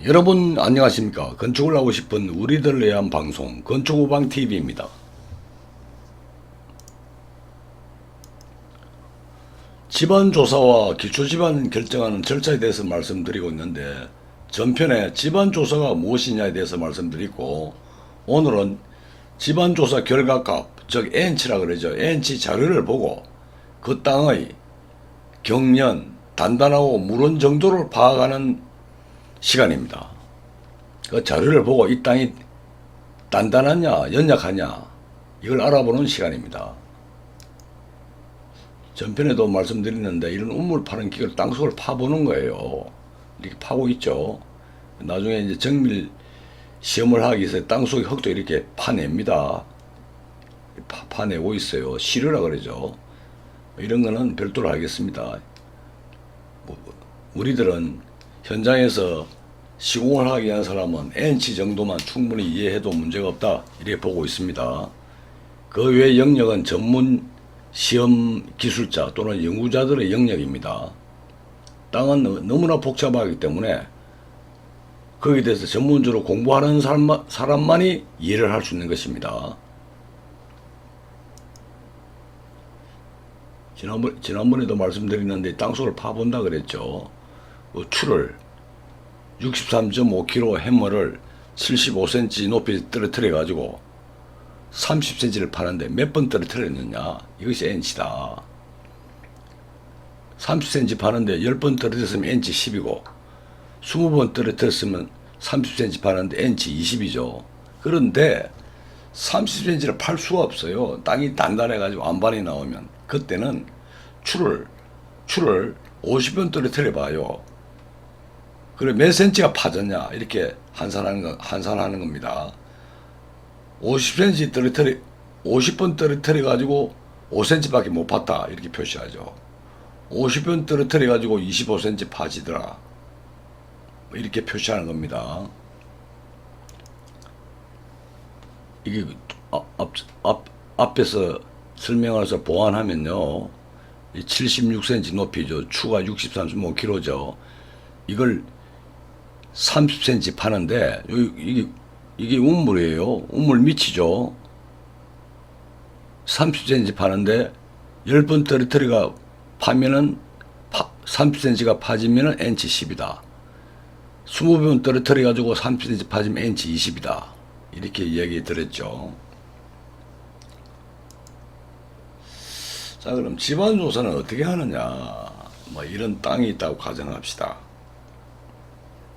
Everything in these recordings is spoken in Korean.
여러분 안녕하십니까? 건축을 하고 싶은 우리들을 위한 방송 건축우방TV입니다. 집안조사와 기초집안 결정하는 절차에 대해서 말씀드리고 있는데 전편에 집안조사가 무엇이냐에 대해서 말씀드리고 오늘은 집안조사 결과값 즉 N치라 그러죠. N치 자료를 보고 그 땅의 경련 단단하고 물원 정도를 파악하는 시간입니다. 그 자료를 보고 이 땅이 단단하냐, 연약하냐, 이걸 알아보는 시간입니다. 전편에도 말씀드렸는데 이런 우물 파는 기계로 땅속을 파보는 거예요. 이렇게 파고 있죠. 나중에 이제 정밀 시험을 하기 위해서 땅속의 흙도 이렇게 파냅니다. 파, 파내고 있어요. 시료라 그러죠. 이런 거는 별도로 하겠습니다. 뭐, 우리들은 현장에서 시공을 하기 위한 사람은 N치 정도만 충분히 이해해도 문제가 없다 이렇게 보고 있습니다. 그 외 영역은 전문 시험 기술자 또는 연구자들의 영역입니다. 땅은 너- 너무나 복잡하기 때문에 거기에 대해서 전문적으로 공부하는 사람만, 사람만 이 이해를 할 수 있는 것입니다. 지난번, 지난번에도 말씀드렸는데 땅속을 파본다 그랬죠. 그 추를 63.5kg 해머를 75cm 높이 떨어뜨려 가지고 30cm를 파는데 몇 번 떨어뜨렸느냐? 이것이 N치다. 30cm 파는데 10번 떨어뜨렸으면 N치 10이고 20번 떨어뜨렸으면 30cm 파는데 N치 20이죠. 그런데 30cm를 팔 수가 없어요. 땅이 단단해 가지고 안반이 나오면. 그때는 추를 추를 50번 떨어뜨려 봐요 그래 몇 센치가 파졌냐 이렇게 환산하는 거, 환산하는 겁니다. 50cm 떨어뜨리 50번 떨어뜨려 가지고 5cm밖에 못 팠다 이렇게 표시하죠. 50번 떨어뜨려 가지고 25cm 파지더라 이렇게 표시하는 겁니다. 이게 앞, 앞, 앞, 앞에서 설명해서 보완하면요. 이 76cm 높이죠. 추가 63.5kg죠. 이걸 30cm 파는데 이게 이게 우물이에요. 우물 밑이죠. 30cm 파는데 10번 떨어뜨리가 파면은 30cm가 파지면은 N치 10이다. 20번 떨어뜨려 가지고 30cm 파지면 N치 20이다. 이렇게 이야기 드렸죠. 자, 그럼 집안 조사는 어떻게 하느냐? 뭐 이런 땅이 있다고 가정합시다.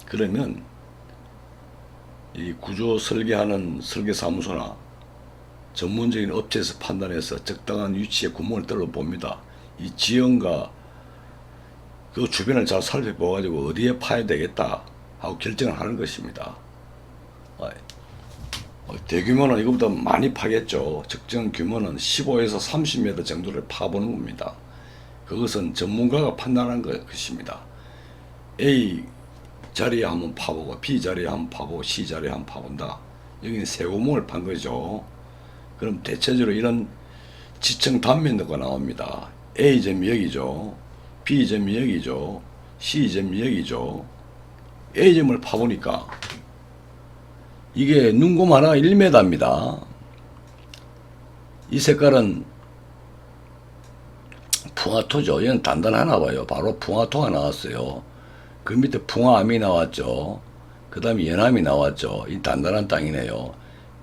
그러면 이 구조 설계하는 설계사무소나 전문적인 업체에서 판단해서 적당한 위치에 구멍을 뚫어 봅니다. 이 지형과 그 주변을 잘 살펴보가지고 어디에 파야 되겠다 하고 결정을 하는 것입니다. 어, 어, 대규모는 이것보다 많이 파겠죠. 적정 규모는 15에서 30m 정도를 파보는 겁니다. 그것은 전문가가 판단한 것- 것입니다. A 자리에 한번 파보고 B 자리에 한번 파보고 C 자리에 한번 파본다. 여기는 세 구멍을 판 거죠. 그럼 대체적으로 이런 지층 단면도가 나옵니다. A점이 여기죠. B점이 여기죠. C점이 여기죠. A점을 파보니까 이게 눈곱 하나 1m입니다. 이 색깔은 풍화토죠. 얘는 단단하나 봐요. 바로 풍화토가 나왔어요. 그 밑에 풍화암이 나왔죠. 그 다음에 연암이 나왔죠. 이 단단한 땅이네요.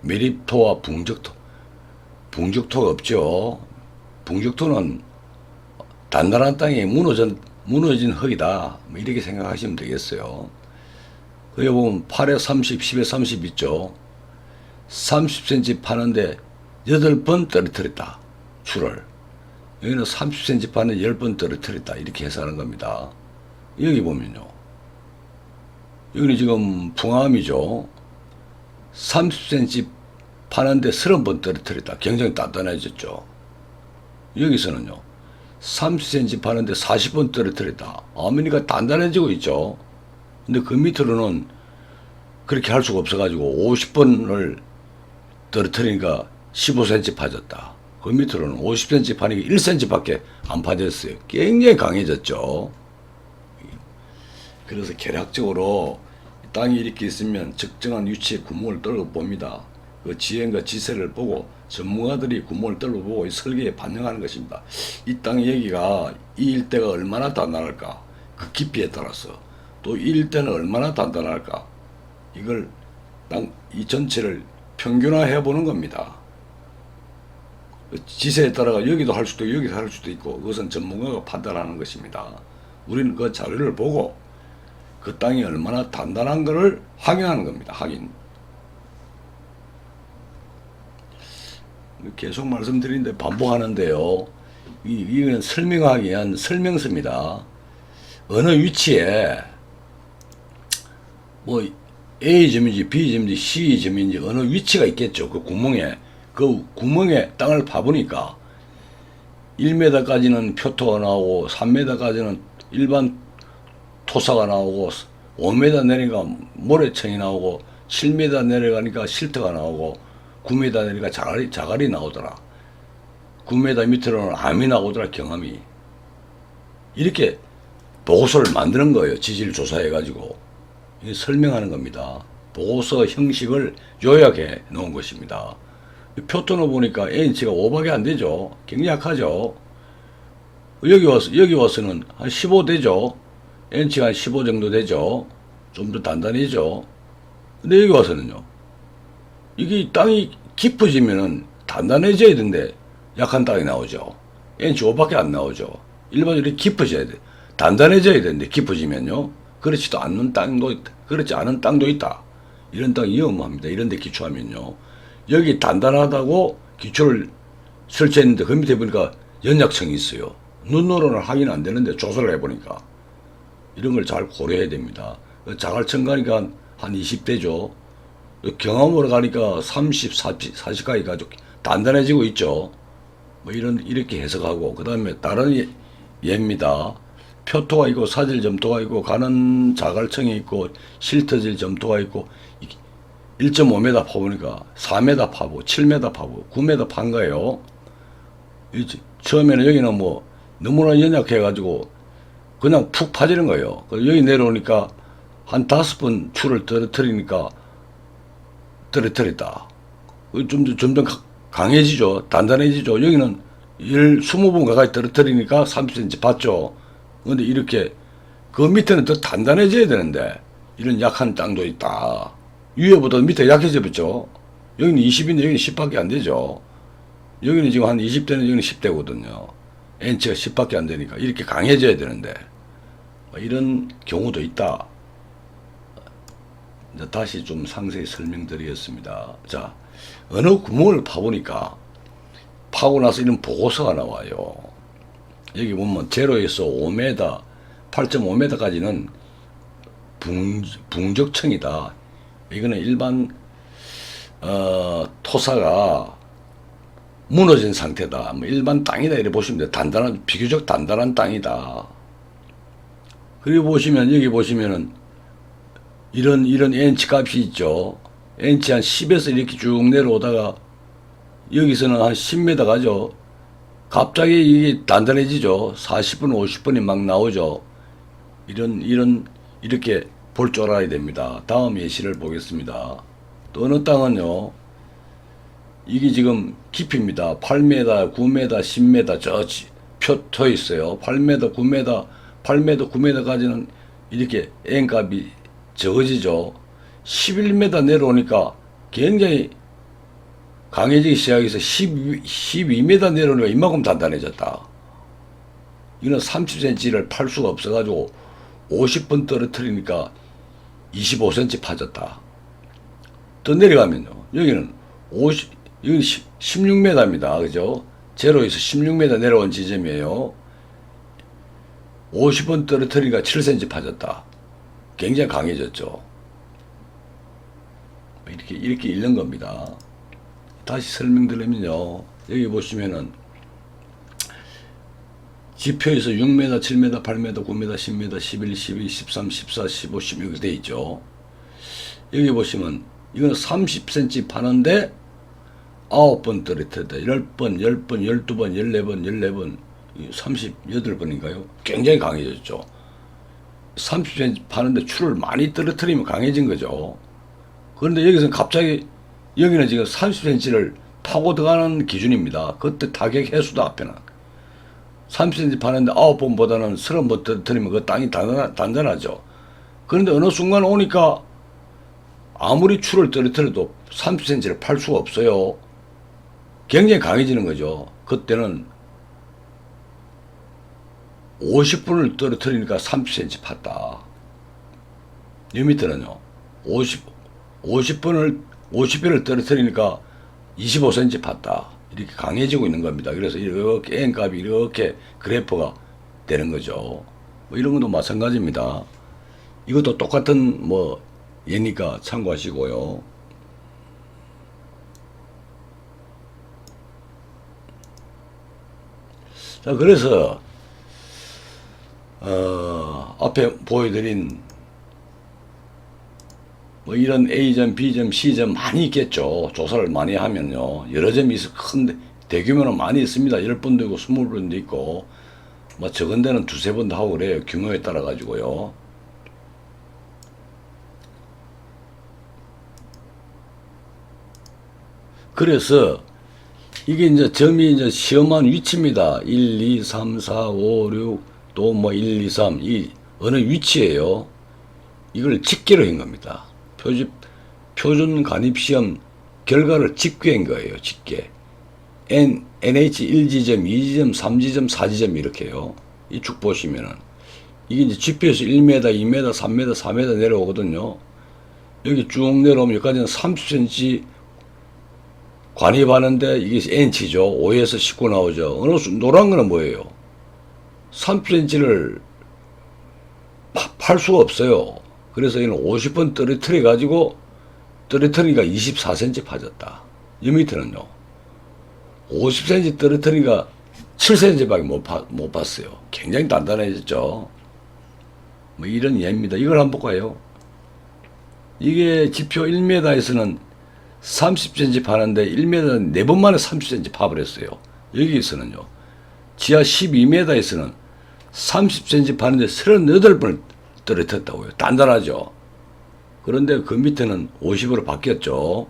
메립토와 붕적토. 붕적토가 없죠. 붕적토는 단단한 땅에 무너진, 무너진 흙이다. 뭐 이렇게 생각하시면 되겠어요. 여기 보면 8에 30, 10에 30 있죠. 30cm 파는데 8번 떨어뜨렸다. 줄을. 여기는 30cm 파는 10번 떨어뜨렸다. 이렇게 해석하는 겁니다. 여기 보면요. 여기는 지금 붕암이죠. 30cm 파는데 30번 떨어뜨렸다. 굉장히 단단해졌죠. 여기서는요. 30cm 파는데 40번 떨어뜨렸다. 아메리가 단단해지고 있죠. 근데 그 밑으로는 그렇게 할 수가 없어가지고 50번을 떨어뜨리니까 15cm 파졌다. 그 밑으로는 50cm 파니까 1cm밖에 안 파졌어요. 굉장히 강해졌죠. 그래서 계략적으로 땅이 이렇게 있으면 적정한 위치에 구멍을 뚫어 봅니다. 그 지형과 지세를 보고 전문가들이 구멍을 뚫어 보고 이 설계에 반영하는 것입니다. 이 땅 여기가 이 일대가 얼마나 단단할까? 그 깊이에 따라서 또 이 일대는 얼마나 단단할까? 이걸 땅 이 전체를 평균화해 보는 겁니다. 지세에 따라가 여기도 할 수도 여기도 할 수도 있고 그것은 전문가가 판단하는 것입니다. 우리는 그 자료를 보고 그 땅이 얼마나 단단한 것을 확인하는 겁니다. 확인. 계속 말씀드리는데 반복하는데요. 이, 이건 설명하기 위한 설명서입니다. 어느 위치에 뭐 A점인지 B점인지 C점인지 어느 위치가 있겠죠. 그 구멍에. 그 구멍에 땅을 파보니까 1m까지는 표토가 나오고 3m까지는 일반 토사가 나오고 5m 내려가 모래청이 나오고 7m 내려가니까 실트가 나오고 9m 내려가 자갈이, 자갈이 나오더라. 9m 밑으로는 암이 나오더라, 경험이. 이렇게 보고서를 만드는 거예요. 지질 조사해 가지고. 이게 설명하는 겁니다. 보고서 형식을 요약해 놓은 것입니다. 표토는 보니까 N치가 5밖에 안 되죠. 굉장히 약하죠. 여기 와서, 여기 와서는 한 15 되죠. N치가 한 15 정도 되죠. 좀 더 단단해죠. 근데 여기 와서는요. 이게 땅이 깊어지면은 단단해져야 되는데 약한 땅이 나오죠. N치 5밖에 안 나오죠. 일반적으로 깊어져야 돼. 단단해져야 되는데 깊어지면요. 그렇지도 않는 땅도 있다. 그렇지 않은 땅도 있다. 이런 땅 위험합니다. 이런 데 기초하면요. 여기 단단하다고 기초를 설치했는데 그 밑에 보니까 연약성이 있어요. 눈으로는 확인 안 되는데 조사를 해보니까 이런 걸 잘 고려해야 됩니다. 자갈청 가니까 한 20대죠. 경험으로 가니까 30, 40, 40까지 가지고 단단해지고 있죠. 뭐 이런 이렇게 해석하고 그 다음에 다른 예, 예입니다. 표토가 있고 사질 점토가 있고 가는 자갈청이 있고 실터질 점토가 있고 1.5m 파보니까 4m 파고 7m 파고 9m 판 거예요. 이 처음에는 여기는 뭐 너무나 연약해가지고 그냥 푹 파지는 거예요. 그래서 여기 내려오니까 한 다섯 번 줄을 떨어뜨리니까 떨어뜨렸다. 좀, 점점 가- 강해지죠. 단단해지죠. 여기는 열, 20번 가까이 떨어뜨리니까 30cm 봤죠. 근데 이렇게 그 밑에는 더 단단해져야 되는데 이런 약한 땅도 있다. 위에보다 밑에 약해져 버죠. 여기는 20인데 여기는 10밖에 안 되죠. 여기는 지금 한 20대는 여기는 10대거든요. N치가 10밖에 안 되니까 이렇게 강해져야 되는데 뭐 이런 경우도 있다. 다시 좀 상세히 설명드리겠습니다. 자, 어느 구멍을 파보니까 파고 나서 이런 보고서가 나와요. 여기 보면 제로에서 5m, 8.5m까지는 붕, 붕적층이다. 이거는 일반 어, 토사가 무너진 상태다. 뭐 일반 땅이다 이렇게 보시면 돼요. 단단한 비교적 단단한 땅이다. 그리고 보시면 여기 보시면은 이런 이런 n치 값이 있죠. n치 한 10에서 이렇게 쭉 내려오다가 여기서는 한 10m 가죠. 갑자기 이게 단단해지죠. 40분, 50분이 막 나오죠. 이런 이런 이렇게 볼 줄 알아야 됩니다. 다음 예시를 보겠습니다. 또 어느 땅은요. 이게 지금 깊이입니다. 8m, 9m, 10m 저 지- 표터 있어요. 8m, 9m, 8m, 9m까지는 이렇게 N 값이 적어지죠. 11m 내려오니까 굉장히 강해지기 시작해서 12, 12m 내려오니까 이만큼 단단해졌다. 이거는 30cm를 팔 수가 없어가지고 50분 떨어뜨리니까 25cm 파졌다. 더 내려가면요. 여기는 50, 여기 16m입니다. 그죠? 제로에서 16m 내려온 지점이에요. 50분 떨어뜨리니까 7cm 파졌다. 굉장히 강해졌죠. 이렇게, 이렇게 읽는 겁니다. 다시 설명드리면요. 여기 보시면은 지표에서 6m, 7m, 8m, 9m, 10m, 11, 12, 13, 14, 15, 16돼 있죠. 여기 보시면 이거는 30cm 파는데 9번 떨어뜨렸다. 10번, 10번, 12번, 14번, 14번, 38번인가요? 굉장히 강해졌죠. 30cm 파는데 추를 많이 떨어뜨리면 강해진 거죠. 그런데 여기서 갑자기 여기는 지금 30cm를 파고 들어가는 기준입니다. 그때 타격 해수도 앞에는 30cm 파는데 9번보다는 30번 떨어뜨리면 그 땅이 단단, 단단하죠. 그런데 어느 순간 오니까 아무리 추를 떨어뜨려도 30cm를 팔 수가 없어요. 굉장히 강해지는 거죠. 그때는 50분을 떨어뜨리니까 30cm 팠다. 이 밑에는요. 50, 50분을, 50배를 떨어뜨리니까 25cm 팠다. 이렇게 강해지고 있는 겁니다. 그래서 이렇게 N값이 이렇게 그래프가 되는 거죠. 뭐 이런 것도 마찬가지입니다. 이것도 똑같은 뭐 예니까 참고하시고요. 자, 그래서 어, 앞에 보여드린 뭐 이런 A점, B점, C점 많이 있겠죠. 조사를 많이 하면요. 여러 점이 있어 큰 대규모는 많이 있습니다. 10번도 있고 20번도 있고 뭐 적은 데는 두세 번도 하고 그래요. 규모에 따라 가지고요. 그래서 이게 이제 점이 이제 시험한 위치입니다. 1, 2, 3, 4, 5, 6, 또 뭐 1, 2, 3. 이 어느 위치예요. 이걸 집계로 한 겁니다. 표준, 표준 간입 시험 결과를 집계한 거예요. 집계. N, NH 1지점, 2지점, 3지점, 4지점 이렇게요. 이 쭉 보시면은 이게 이제 지표에서 1m, 2m, 3m, 4m 내려오거든요. 여기 쭉 내려오면 여기까지는 30cm 관입하는데 이게 N치죠. 5에서 19 나오죠. 어느 수, 노란 거는 뭐예요? 3cm를 팔 수가 없어요. 그래서 이는 50번 떨어뜨려 가지고 떨어뜨리니까 24cm 파졌다. 이 밑에는요. 50cm 떨어뜨리니까 7cm밖에 못, 파, 못 봤어요. 굉장히 단단해졌죠. 뭐 이런 예입니다. 이걸 한번 볼까요? 이게 지표 1m에서는 30cm 파는데 1m 4번 만에 30cm 파버렸어요. 여기에서는요. 지하 12m에서는 30cm 파는데 38번을 떨어뜨렸다고요. 단단하죠. 그런데 그 밑에는 50으로 바뀌었죠.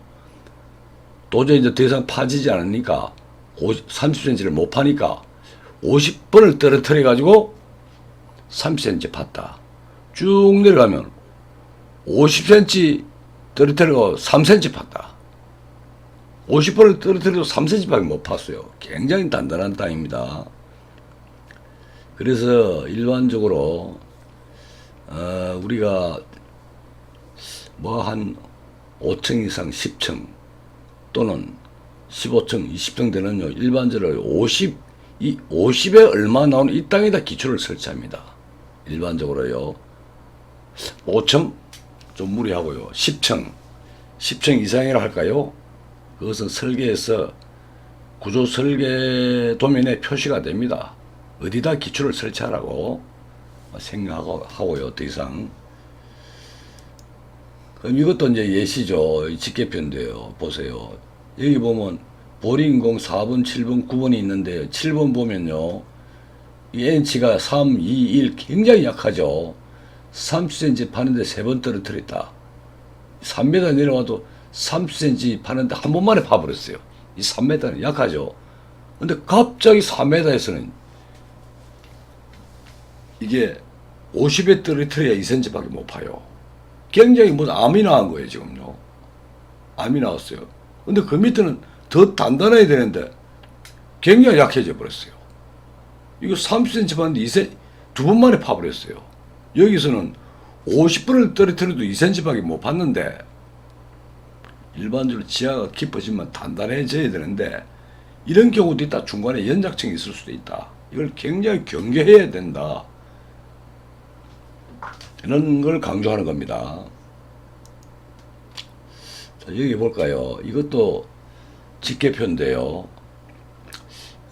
도저히 이제 더 이상 파지지 않으니까 50, 30cm를 못 파니까 50번을 떨어뜨려 가지고 30cm 팠다. 쭉 내려가면 50cm 떨어뜨리고 3cm 팠다. 50번을 떨어뜨려도 3cm밖에 못 팠어요. 굉장히 단단한 땅입니다. 그래서 일반적으로 어, 우리가 뭐 한 5층 이상 10층 또는 15층, 20층 되는요. 일반적으로 50, 이 50에 얼마 나오는 이 땅에다 기초를 설치합니다. 일반적으로요. 5층 좀 무리하고요. 10층, 10층 이상이라 할까요? 그것은 설계에서 구조 설계 도면에 표시가 됩니다. 어디다 기초를 설치하라고 생각하고 하고요. 더 이상. 그럼 이것도 이제 예시죠. 이 직계편인데요. 보세요. 여기 보면 보링공 4번, 7번, 9번이 있는데 7번 보면요. 이 N치가 3, 2, 1 굉장히 약하죠. 30cm 파는데 세번 떨어뜨렸다. 3m 내려와도 30cm 파는데 한 번만에 파버렸어요. 이 3m는 약하죠. 근데 갑자기 4m에서는 이게 50에 떨어뜨려야 2cm밖에 못 파요. 굉장히 무슨 암이 나온 거예요, 지금요. 암이 나왔어요. 근데 그 밑에는 더 단단해야 되는데 굉장히 약해져 버렸어요. 이거 30cm 파는데 2cm, 두 번 만에 파버렸어요. 여기서는 50번을 떨어뜨려도 2cm밖에 못 봤는데 일반적으로 지하가 깊어지면 단단해져야 되는데 이런 경우도 있다. 중간에 연작층이 있을 수도 있다. 이걸 굉장히 경계해야 된다. 이런 걸 강조하는 겁니다. 자, 여기 볼까요? 이것도 직계표인데요.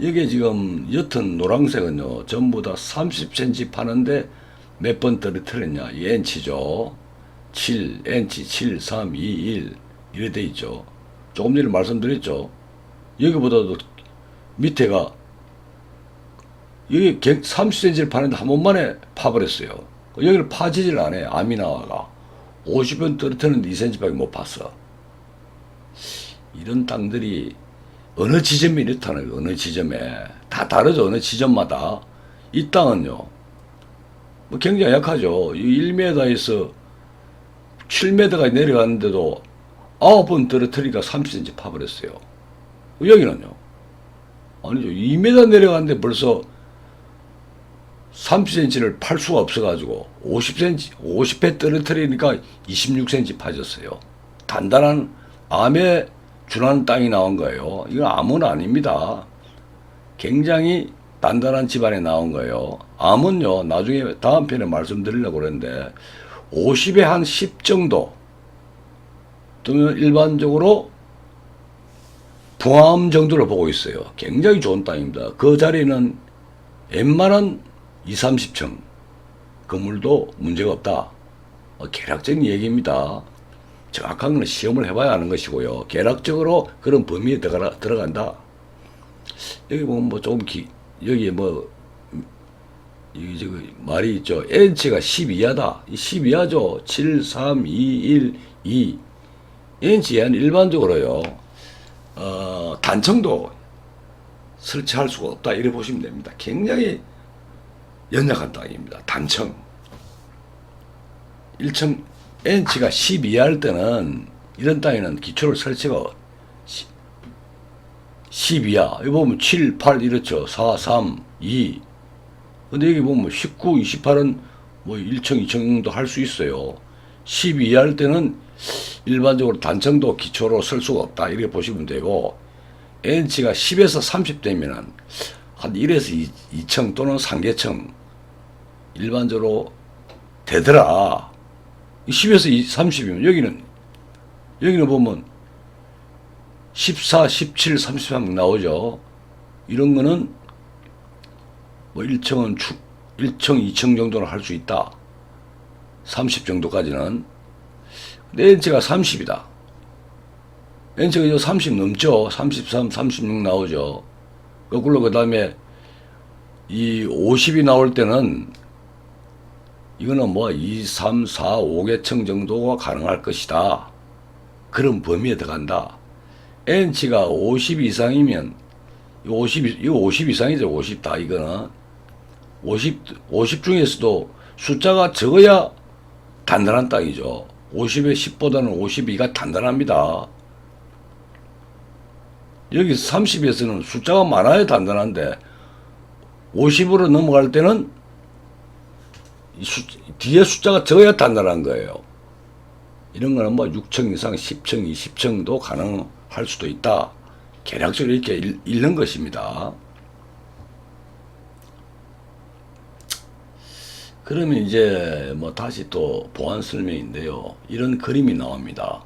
여기 지금 옅은 노란색은요, 전부 다 30cm 파는데 몇 번 떨어뜨렸냐? 이 N치죠. 7, N치 7, 3, 2, 1. 이래 돼 있죠. 조금 전에 말씀드렸죠. 여기보다도 밑에가 여기 30cm를 파는데 한 번만에 파버렸어요. 여기를 파지질 않아요. 암이 나와가. 50원 떨어뜨리는데 2cm밖에 못 봤어. 이런 땅들이 어느 지점이 이렇다는 거예요. 어느 지점에. 다 다르죠. 어느 지점마다. 이 땅은요. 뭐 굉장히 약하죠. 이 1m에서 7m가 내려갔는데도 9번 떨어뜨리니까 30cm 파버렸어요. 여기는요. 아니죠. 2m 내려갔는데 벌써 30cm를 팔 수가 없어가지고 50cm, 50회 떨어뜨리니까 26cm 파졌어요. 단단한 암에 준하는 땅이 나온 거예요. 이건 암은 아닙니다. 굉장히 단단한 집안에 나온 거예요. 암은요, 나중에 다음 편에 말씀드리려고 그랬는데 50에 한 10 정도 또는 일반적으로 부암 정도를 보고 있어요. 굉장히 좋은 땅입니다. 그 자리는 웬만한 2, 30층 건물도 문제가 없다. 어, 계략적인 얘기입니다. 정확한 건 시험을 해봐야 하는 것이고요. 계략적으로 그런 범위에 들어가, 들어간다. 여기 보면 뭐 조금 기, 여기에 뭐, 이, 저, 말이 있죠. n치가 10 이하다. 10 이하죠. 7, 3, 2, 1, 2. n치 이하는 일반적으로요. 어, 단청도 설치할 수가 없다. 이래 보시면 됩니다. 굉장히 연약한 땅입니다. 단청. 1층 n치가 10 이하일 때는 이런 땅에는 기초를 설치가 10 이하. 여기 보면 7, 8 이렇죠. 4, 3, 2. 근데 여기 보면 19, 28은 뭐 1층, 2층 정도 할 수 있어요. 10 이하일 때는 일반적으로 단층도 기초로 쓸 수가 없다. 이렇게 보시면 되고, n치가 10에서 30 되면은 한 1에서 2, 2층 또는 3개층 일반적으로 되더라. 10에서 30이면 여기는 여기는 보면 14, 17, 33 나오죠. 이런 거는 뭐 1층은 축 1층, 2층 정도는 할 수 있다. 30 정도까지는. 근데 n치가 30이다. n치가 이제 30 넘죠. 33, 36 나오죠. 거꾸로 그 다음에 이 50이 나올 때는 이거는 뭐 2, 3, 4, 5개층 정도가 가능할 것이다. 그런 범위에 들어간다. n치가 50 이상이면 50 이거 50 이상이죠. 50 다 이거는 50 50 중에서도 숫자가 적어야 단단한 땅이죠. 50의 10보다는 52가 단단합니다. 여기 30에서는 숫자가 많아야 단단한데 50으로 넘어갈 때는 이 수, 뒤에 숫자가 적어야 단단한 거예요. 이런 거는 뭐 6층 이상 10층, 20층도 가능할 수도 있다. 계략적으로 이렇게 읽, 읽는 것입니다. 그러면 이제 뭐 다시 또 보안 설명인데요. 이런 그림이 나옵니다.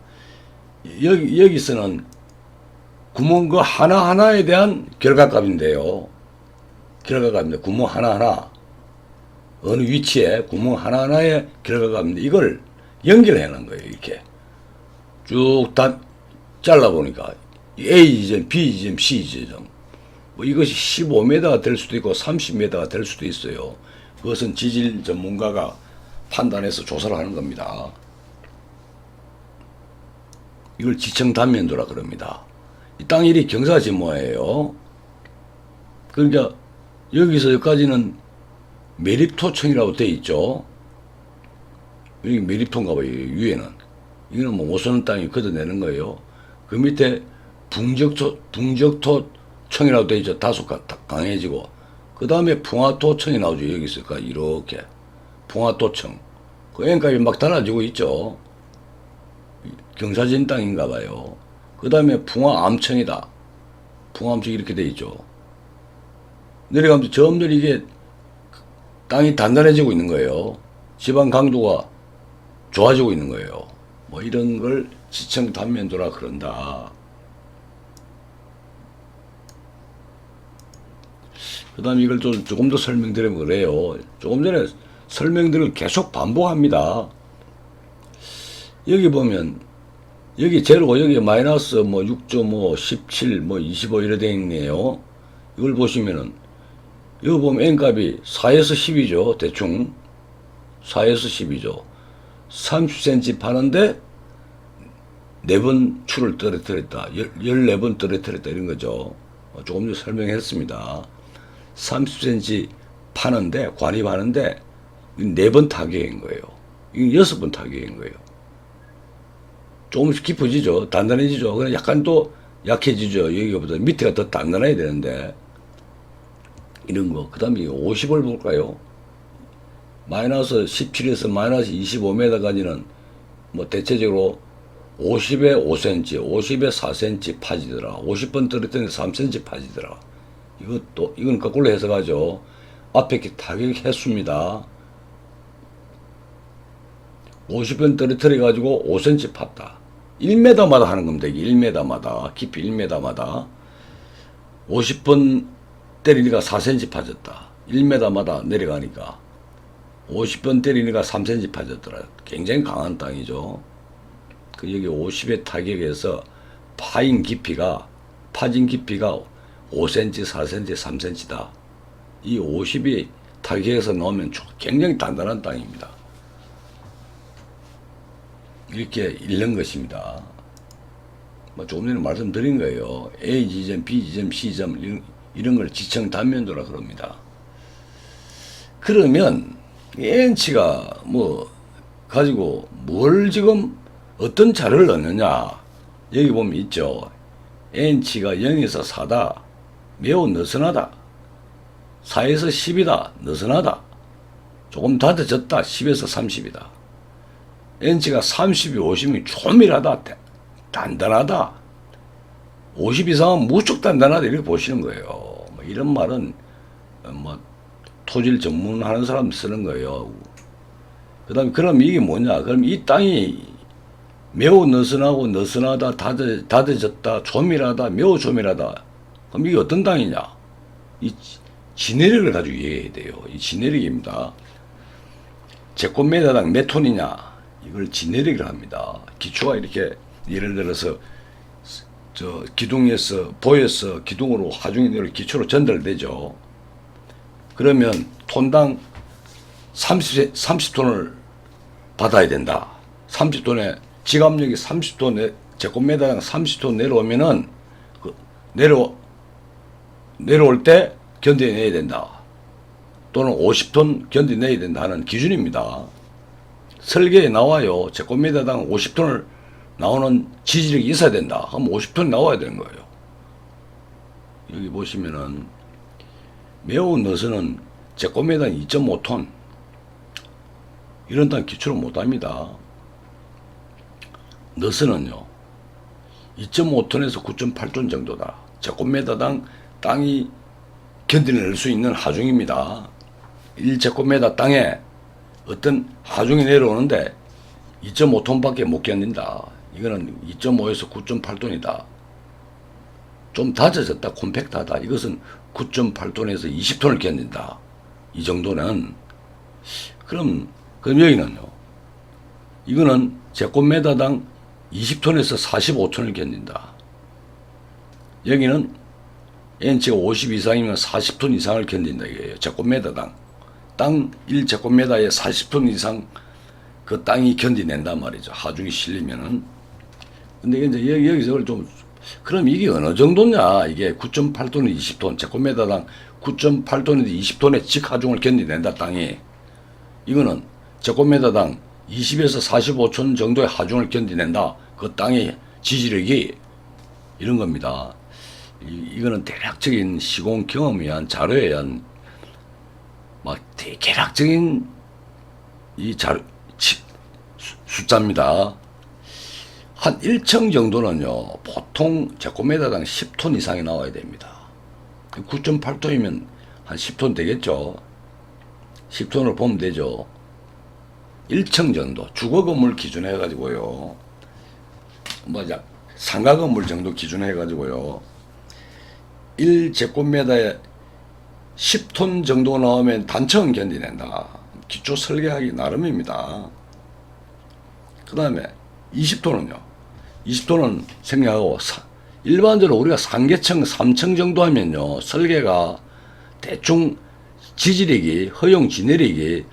여기, 여기서는 구멍 그 하나하나에 대한 결과값인데요. 결과값인데 구멍 하나하나 어느 위치에 구멍 하나하나의 결과값인데 이걸 연결해 놓은 거예요. 이렇게 쭉 다 잘라 보니까 A 지점, B 지점, C 지점 뭐 이것이 15m가 될 수도 있고 30m가 될 수도 있어요. 그것은 지질 전문가가 판단해서 조사를 하는 겁니다. 이걸 지청 단면도라 그럽니다. 이 땅 일이 경사지모예요. 그러니까 여기서 여기까지는 매립토청이라고 돼 있죠. 여기 매립토인가 봐요. 위에는. 이거는 뭐 5선 땅이 걷어내는 거예요. 그 밑에 붕적토, 붕적토청이라고 돼 있죠. 다소 가- 강해지고. 그 다음에 풍화토청이 나오죠. 여기 있을까? 이렇게. 풍화토청. 그 N값이 막 달라지고 있죠. 경사진 땅인가 봐요. 그 다음에 풍화암청이다. 풍화암청이 이렇게 돼 있죠. 내려가면서 점점 이게 땅이 단단해지고 있는 거예요. 지방 강도가 좋아지고 있는 거예요. 뭐 이런 걸 지청 단면도라 그런다. 그 다음에 이걸 좀 조금 더 설명드리면 그래요. 조금 전에 설명들을 계속 반복합니다. 여기 보면 여기 제로고 여기 마이너스 뭐 6.5, 17, 뭐 25 이래 돼 있네요. 이걸 보시면은 여기 보면 n값이 4에서 10이죠. 대충 4에서 10이죠. 30cm 파는데 4번 줄을 떨어뜨렸다. 14번 떨어뜨렸다. 이런 거죠. 어, 조금 전에 설명했습니다. 30cm 파는데, 관입하는데, 4번 타격인 거예요. 이건 6번 타격인 거예요. 조금씩 깊어지죠. 단단해지죠. 그냥 약간 또 약해지죠. 여기보다 밑에가 더 단단해야 되는데. 이런 거. 그 다음에 50을 볼까요? 마이너스 17에서 마이너스 25m까지는 뭐 대체적으로 50에 5cm, 50에 4cm 파지더라. 50번 떨어뜨리는 3cm 파지더라. 이것도, 이건 거꾸로 해석하죠. 앞에 이렇게 타격했습니다. 50번 떨어뜨려가지고 5cm 팠다. 1m마다 하는 겁니다. 이게 1m마다. 깊이 1m마다. 50번 때리니까 4cm 파졌다. 1m마다 내려가니까. 50번 때리니까 3cm 파졌더라. 굉장히 강한 땅이죠. 그 여기 50의 타격에서 파인 깊이가, 파진 깊이가 5cm, 4cm, 3cm다. 이 50이 타격에서 나오면 굉장히 단단한 땅입니다. 이렇게 잃는 것입니다. 뭐 조금 전에 말씀드린 거예요. A 지점, B 지점, C 점 이런, 걸 지청 단면도라 그럽니다. 그러면 N치가 뭐 가지고 뭘 지금 어떤 자료를 넣느냐 여기 보면 있죠. N치가 0에서 4다. 매우 느슨하다. 4에서 10이다. 느슨하다. 조금 다져졌다. 10에서 30이다. N치가 30이 50이 조밀하다. 단단하다. 50 이상은 무척 단단하다. 이렇게 보시는 거예요. 뭐 이런 말은 어, 뭐 토질 전문하는 사람 쓰는 거예요. 그 다음에 그럼 이게 뭐냐? 그럼 이 땅이 매우 느슨하고 느슨하다, 다져, 다져졌다, 조밀하다, 매우 조밀하다. 그럼 이게 어떤 땅이냐? 이 지내력을 가지고 이해해야 돼요. 이 지내력입니다. 제곱미터당 몇 톤이냐? 이걸 지내력이라 합니다. 기초가 이렇게 예를 들어서 저 기둥에서 보여서 기둥으로 하중이 내려 기초로 전달되죠. 그러면 톤당 30, 30톤을 받아야 된다. 30톤에 지갑력이 30톤, 제곱미터당 30톤 내려오면은 그 내려 내려올 때 견뎌내야 된다. 또는 50톤 견뎌내야 된다는 기준입니다. 설계에 나와요. 제곱미터당 50톤을 나오는 지지력이 있어야 된다. 그럼 50톤 나와야 되는 거예요. 여기 보시면은 매우 너스는 제곱미터 2.5톤 이런 땅 기초를 못합니다. 너스는요 2.5톤에서 9.8톤 정도다. 제곱미터당 땅이 견뎌낼 수 있는 하중입니다. 1제곱미터 땅에 어떤 하중이 내려오는데 2.5톤밖에 못 견딘다. 이거는 2.5에서 9.8톤이다. 좀 다져졌다, 콤팩트하다. 이것은 9.8톤에서 20톤을 견딘다. 이 정도는 그럼 그럼 여기는요. 이거는 제곱미터당 20톤에서 45톤을 견딘다. 여기는 N치가 50 이상이면 40톤 이상을 견딘다 이거예요. 제곱미터당. 땅 1제곱미터에 40톤 이상 그 땅이 견디낸단 말이죠. 하중이 실리면은. 근데 이제 여기, 여기서 좀, 그럼 이게 어느 정도냐? 이게 9.8톤에 20톤, 제곱미터당 9.8톤인데 20톤의 직하중을 견디낸다, 땅이. 이거는 제곱미터당 20에서 45톤 정도의 하중을 견디낸다. 그 땅의 지지력이 이런 겁니다. 이, 이거는 대략적인 시공 경험에 의한 자료에 의한 막 대략적인 이 자료, 숫자입니다. 한 1층 정도는요, 보통 제곱미터당 10톤 이상이 나와야 됩니다. 9.8톤이면 한 10톤 되겠죠. 10톤을 보면 되죠. 1층 정도, 주거 건물 기준 해 가지고요. 뭐, 약 상가 건물 정도 기준 해 가지고요. 1제곱미터에 10톤 정도 나오면 단층은 견디낸다. 기초 설계하기 나름입니다. 그 다음에 20톤은요. 20톤은 생략하고 사, 일반적으로 우리가 상계층, 3층 정도 하면요. 설계가 대충 지지력이, 허용 지내력이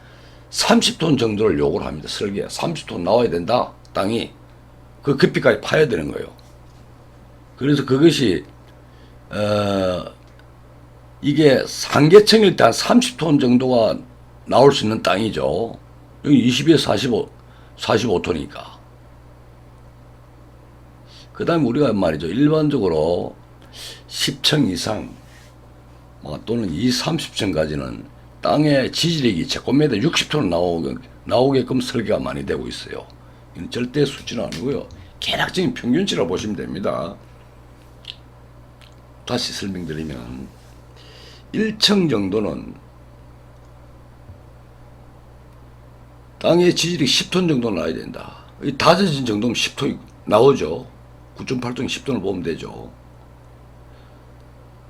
30톤 정도를 요구를 합니다. 설계 30톤 나와야 된다. 땅이 그 급비까지 파야 되는 거예요. 그래서 그것이 어 이게 상계층일 때 한 30톤 정도가 나올 수 있는 땅이죠. 여기 20에서 45, 45톤이니까. 그 다음에 우리가 말이죠. 일반적으로 10층 이상 뭐 또는 2, 30층까지는 땅의 지지력이 제곱미터 60톤 나오게, 나오게끔 설계가 많이 되고 있어요. 이건 절대 수치는 아니고요. 계략적인 평균치라고 보시면 됩니다. 다시 설명드리면 1층 정도는 땅의 지질이 10톤 정도 나야 된다. 이 다져진 정도면 10톤 나오죠. 9.8톤 10톤을 보면 되죠.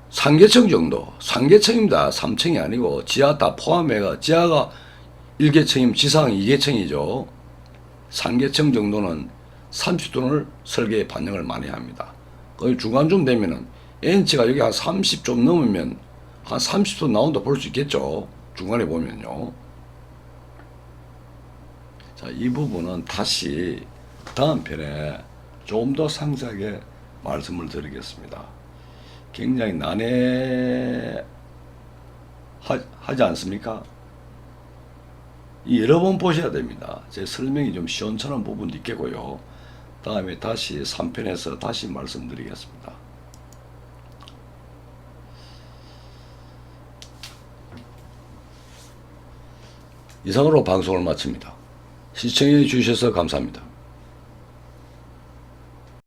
상계층 정도, 상계층입니다. 3층이 아니고 지하 다 포함해가 지하가 1계층이면 지상은 2계층이죠. 상계층 정도는 30톤을 설계에 반영을 많이 합니다. 거의 중간쯤 되면은 N치가 여기 한 30 좀 넘으면 한 30톤 나온다 볼 수 있겠죠. 중간에 보면요. 자, 이 부분은 다시 다음 편에 좀 더 상세하게 말씀을 드리겠습니다. 굉장히 난해 하지 않습니까? 이 여러 번 보셔야 됩니다. 제 설명이 좀 시원찮은 부분도 있겠고요. 다음에 다시 3편에서 다시 말씀드리겠습니다. 이상으로 방송을 마칩니다. 시청해 주셔서 감사합니다.